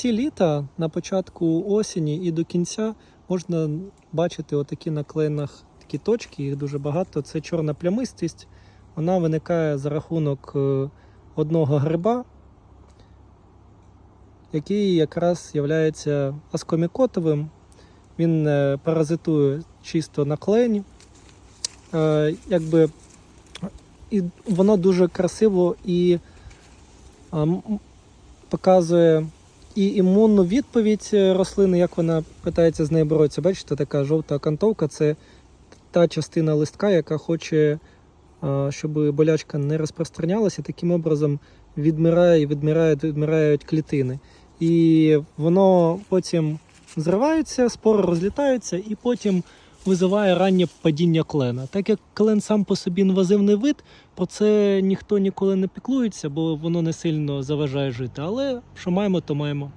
Ці літа на початку осені і до кінця можна бачити отакі на кленах такі точки, їх дуже багато. Це чорна плямистість. Вона виникає за рахунок е, одного гриба, який якраз є аскомікотовим. Він е, паразитує чисто на клені. Е, Якби, і воно дуже красиво і показує і імунну відповідь е, рослини, як вона питається з нею боротися. Бачите, така жовта окантовка це та частина листка, яка хоче, щоб болячка не розпространялася, таким образом відмирає, відмирають, відмирають клітини. І воно потім зривається, спори розлітаються, і потім визиває раннє падіння клена. Так як клен сам по собі інвазивний вид, про це ніхто ніколи не піклується, бо воно не сильно заважає жити. Але що маємо, то маємо.